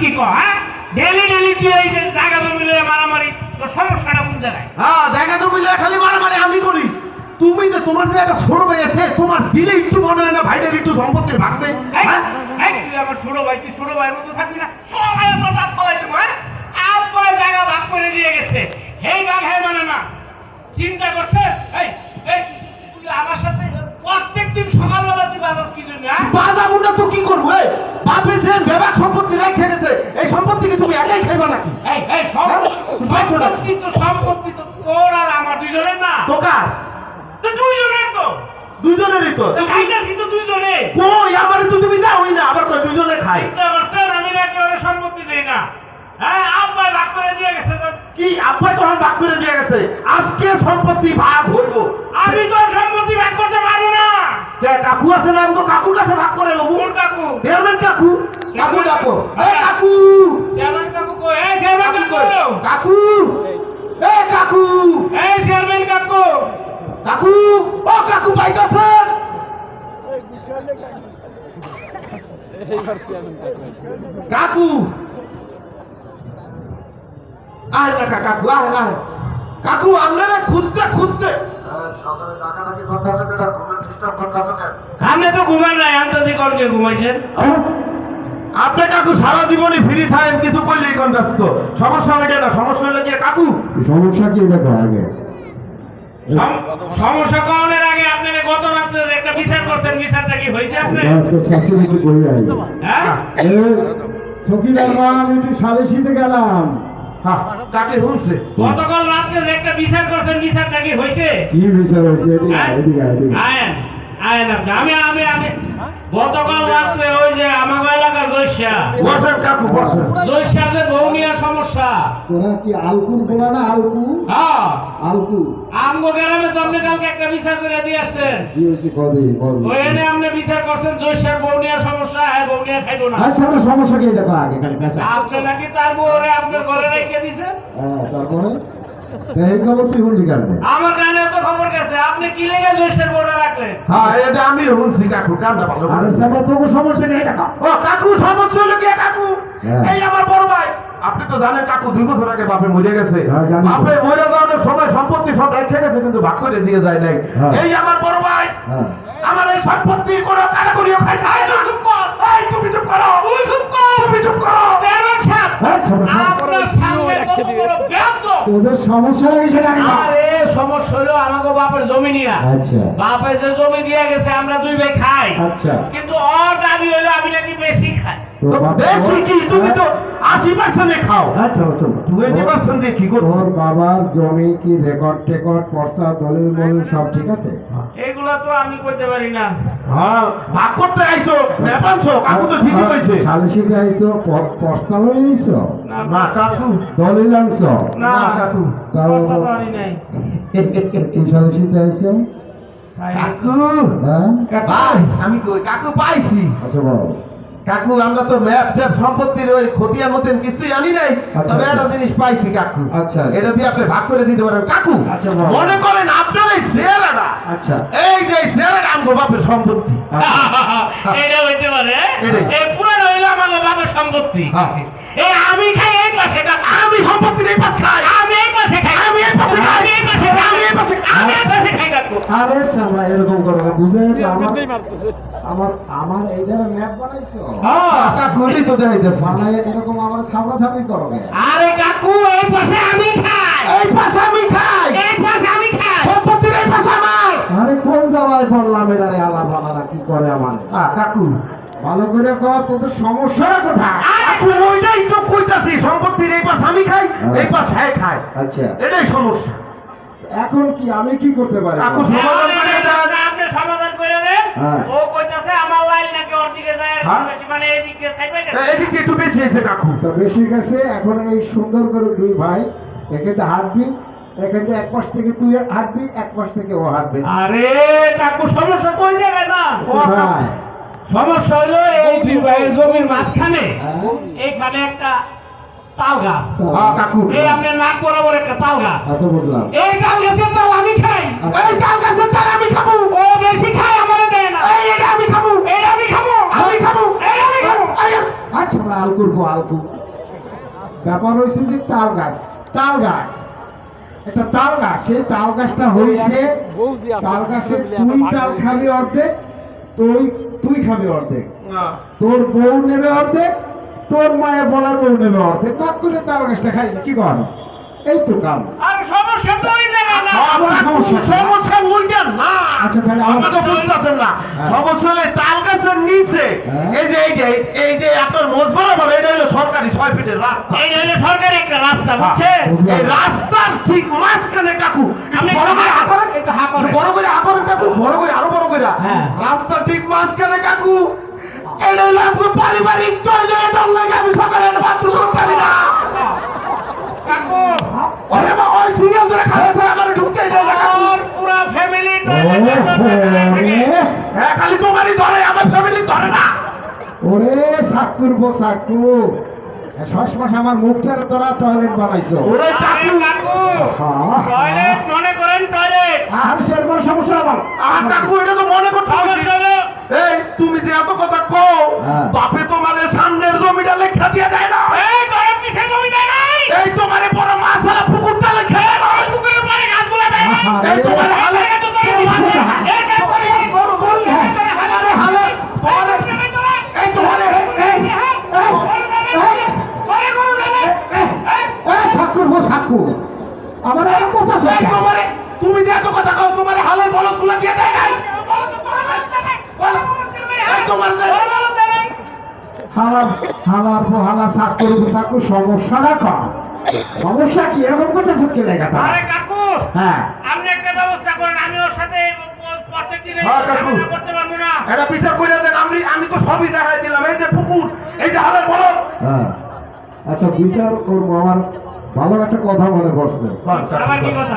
কি কো হ্যাঁ? Daily daily তুই এই জায়গা জমি লইয়া মারামারি? তো সমস্যাটা কোন জায়গায়? হ্যাঁ জায়গা তো বুঝলে খালি মারামারি আমি করি। তুমি যে তোমার যে একটা ছোট ভাই আছে তোমার দিলে একটু মনে হয় না ভাইটার একটু সম্পত্তির ভাগ দেয় এই, হ্যাঁ? আমার ছোট ভাই তুই ছোট ভাইয়ের মতো থাকবি না। সবাই বাপ ফলাই দেবো হ্যাঁ? আব্বা জায়গা ভাগ করে দিয়ে গেছে। হেই ভাগ হে মানে না চিন্তা করছে? এই যে বেবাক সম্পত্তি রেখে গেছে এই সম্পত্তি কি তুমি একাই খাইবা নাকি? এই এই সব হ্যাঁ? সম্পত্তি তো সম্পত্তি তো তোর আর আমার দুইজনের না। দোকান তো দুইজনের তো। দুজনেরই তো। তো খাইতেছি তো দুইজনে। কই আমার তো তুমি দাওই না আবার কই দুজনে খাই? চিন্তা করছেন আমি না একেবারে সম্পত্তি দেই না। হ্যাঁ আব্বা ভাগ করে দিয়ে গেছে কি আব্বাই তখন ভাগ করে দিয়ে গেছে? আজকে সম্পত্তি ভাগ হইব আমি তো সম্পত্তি ভাগ করতে পারব না। কাকু আছে না? আমি তো কাকুর কাছে ভাগ করে নেব। কোন কাকু? চেয়ারম্যান কাকু। কাকু ডাকো। এই কাকু। চেয়ারম্যান কাকু কই? এই চেয়ারম্যান কাকু কাকু। কই? কাকু। এ এই চেয়ারম্যান কাকু। কাকু। ও কাকু পাইতাছেন কাকু আয় না কাকু আয় না। কাকু আপনারা খুঁজতে খুঁজতে। সকালে ডাকাডাকি করতেছেন এটা ঘুমের ডিস্টার্ব করতেছেন আমি তো ঘুমাই নাই আমি তো দিকলকে ঘুমাইছেন। আপনি কাকু সারা জীবনই ফ্রি থাকেন কিছু করলেই কোন ব্যস্ত সমস্যা হয়ে না সমস্যা হলে কি কাকু? সমস্যা কি দেখো আগে? সমস্যা করার আগে আপনারা গত রাত্রে একটা বিচার করছেন বিচারটা কি হয়েছে আপনি তো শাশুড়ি করি আগে হ্যাঁ? সকির রহমান একটু সালিশিতে গেলাম। হ্যাঁ কাকে শুনছে গতকাল রাত্রে একটা বিচার করছেন বিচারটা কি হয়েছে? কি বিচার হয়েছে? এদিকে হ্যাঁ? এদিকে এদিকে আয়েন আয়েন আপনি আমি আমি আমি এলাকার বসেন কাকু বসেন। জৈসা যে বৌনিয়া সমস্যা। তোরা কি আলকুর বলা না আলকু? হ্যাঁ। আলকু। আমগো গ্রামে তো আপনি কালকে একটা বিচার করে দিয়েছেন। কি হয়েছে কদি। কদি ওই আপনি বিচার করছেন জৈসার বৌনিয়া সমস্যা হ্যাঁ বৌনিয়া খাইবো না। আচ্ছা আমার সমস্যা কি দেখো আগে খালি পেশা আপনি নাকি তার বউরে আপনার ঘরে রেখে হ্যাঁ তারপরে? এই খবর তুই শুনলি কেন? আমার কানে তো খবর গেছে। আপনি কি লেগে জৈসের বউরে হ্যাঁ এটা আমি শুনছি কাকু কামটা ভালো করে। আরে সাবা তোকে সমস্যা কি দেখো ও কাকু সমস্যা হলো কি কাকু? হ্যাঁ। এই আমার বড় ভাই আপনি তো জানেন কাকু দুই বছর আগে বাপে মরে গেছে। হ্যাঁ। বাপে মরে যাওয়ার সময় সম্পত্তি সব রেখে গেছে কিন্তু ভাগ করে দিয়ে যায় নাই। হ্যাঁ। এই আমার বড় ভাই আমার এই সম্পত্তির কোনো কারাকরিও খাই না। চুপ কর। এই তুমি চুপ করো। তুই চুপ কর। তুমি চুপ করো। হ্যাঁ সমস্যা। আরে হলো আমাকে বাপের জমি নিয়া। আচ্ছা। বাপে যে জমি দিয়ে গেছে আমরা দুই ভাই খাই। আচ্ছা। কিন্তু ওর দাবি হলো আমি নাকি বেশি খাই। বেশি কি? তুমি তো আশি পার্সেন্টে খাও। আচ্ছা টোয়েন্টি পার্সেন্ট কি করব? তোর বাবার জমি কি রেকর্ড টেকর্ড পর্চা দলিল মলিল সব ঠিক আছে? এগুলো তো আমি করতে পারি না। হ্যাঁ ভাগ করতে আইছো নেপানছো কাকু তো ঠিকই কইছে। সালিশিতে আইছো পর্চা লইছো না কাকু। দলিল আনছো? না না কাকু। তাও পয়সা তো আনি নাই। কি সালিশিতে আইছো? কাকু! হ্যাঁ? ভাই আমি কই? কাকু পাইছি। আচ্ছা বল। কাকু আমরা তো ম্যাপ ট্যাপ সম্পত্তির ওই খতিয়ার মতন কিছুই আনি নাই আচ্ছা, তবে একটা আচ্ছা। জিনিস পাইছি কাকু। আচ্ছা। এটা দিয়ে আপনি ভাগ করে দিতে পারেন। কাকু আচ্ছা, মনে করেন আপনার এই শেয়ারটা আচ্ছা। এই যে শেয়ারটা আমগো বাপের সম্পত্তি। এটা হইতে পারে এই পুরো রইল আমার বাবার সম্পত্তি। এই আমি খাই এই পাশে আমি সম্পত্তির এই পাশ খাই। আমি এই পাশে খাই। আমি এই পাশে খাই। আমি এই পাশে খাই। আমি এই পাশে খাই। আমি এই পাশে আরে এরকম করো না বুঝে? আমার আমার এইটার ম্যাপ বানাইছো হ্যাঁ। তো দেখাইতেছে। বানাই এরকম আমার করো কে? আরে কাকু এই পাশে আমি খাই। এই পাশে আমি খাই। এই পাশে আমি খাই। সম্পত্তির এই পাশে আমার। আরে কোন জায়গায় পড়লাম আলাপ আলাদা কি করে আমার? আ, কাকু ভালো করে কর তোদের সমস্যাটা কোথায়? কাকু ওইটাই তো কইতাছি সম্পত্তির এই পাশ আমি খাই এই পাশ হ্যাঁ খায় আচ্ছা। এটাই সমস্যা। এখন কি আমি কি করতে পারি কাকু, সমাধান করে দেন। আপনি সমাধান করে দেন। ও কইতাছে আমার লাইন নাকি ওর দিকে যায় আর? বেশি মানে এই দিকে সাইড বাই এ- এদিক দিয়ে একটু বেশি হয়েছে কাকু তো বেশি গেছে এখন এই সুন্দর করে দুই ভাই এখানে হাঁটবি এখানে এক পাশ থেকে তুই হাঁটবি এক পাশ থেকে ও হাঁটবে আরে কাকু সমস্যা কই যাবে না সমস্যা হলো এই দুই ভাইয়ের জমির মাঝখানে হ্যাঁ? এইখানে একটা তাল গাছ। হ্যাঁ, কাকু। এই আপনার নাক বরাবর একটা তাল গাছ। আচ্ছা, এই তাল গাছের তাল আমি খাই। আচ্ছা। এই তাল গাছের তাল আমি খাব। ও বেশি খাই আমার দেয় না। এই এটা আমি খাব। এই আমি খাব। আমি খাব। এই আমি খাব। আচ্ছা আমরা আল করব আল ব্যাপার হয়েছে যে তাল গাছ তাল গাছ। একটা তাল গাছ সেই তাল গাছটা হয়েছে তাল গাছে তুই তাল খাবি অর্ধেক তুই তুই খাবি অর্ধেক। তোর বউ নেবে অর্ধেক তোর মায়ের বলার নেবে অর্ধেক ভাগ করে তাল গাছটা খাই কি কর? এই তো কাম। আর সমস্যা তো ওই জায়গায় না। আবার সমস্যা। সমস্যা ওইটা না। আচ্ছা তাহলে আমার তো বুঝতেছেন না। হ্যাঁ। সমস্যা হলে তাল গাছের নিচে। হ্যাঁ। এই যে এই যে এই যে আপনার মোট বরাবর এটা হলো সরকারি ছয় ফিটের রাস্তা। এই হলো সরকারি একটা রাস্তা এই রাস্তার ঠিক মাঝখানে কাকু আপনি বড় করে করেন একটু বড় করে কাকু বড় করে আরও বড় করে। হ্যাঁ। রাস্তার ঠিক মাঝখানে কাকু। এটা হলো আপনার পারিবারিক টয়লেট লাগে আমি সকালে বাথরুম করতে পারি না। ওরে মা ওই সিরিয়াল ধরে খারাপ আমার ঢুকতে দেয় না কাকু ওর পুরা ফ্যামিলি হ্যাঁ খালি তোমারই ধরে আমার ফ্যামিলি ধরে না। ওরে সাকুর বো সাকু সসমস আমার মুখটার তোরা টয়লেট বানাইছো। ওরে কাকু কাকু হ্যাঁ। টয়লেট মনে করেন টয়লেট আর সের কোনো সমস্যা আমার আর কাকু এটা তো মনে করতে হবে এই তুমি যে এত কথা কও হালা হালার বো হালা সাকুর বো সাকু সমস্যাটা কম। সমস্যা কি? এরকম করতেছে কি লেখাটা আরে কাকু হ্যাঁ। আপনি একটা ব্যবস্থা করেন আমি ওর সাথে প্রত্যেক দিনে হ্যাঁ, কাকু। ঝামেলা করতে পারব না। এটা বিচার করে দেন আমি আমি তো সবই দেখাই দিলাম এই যে পুকুর এই যে হালে বলদ হ্যাঁ। আচ্ছা বিচার করব আমার ভালো একটা কথা মনে পড়ছে। আবার কি কথা?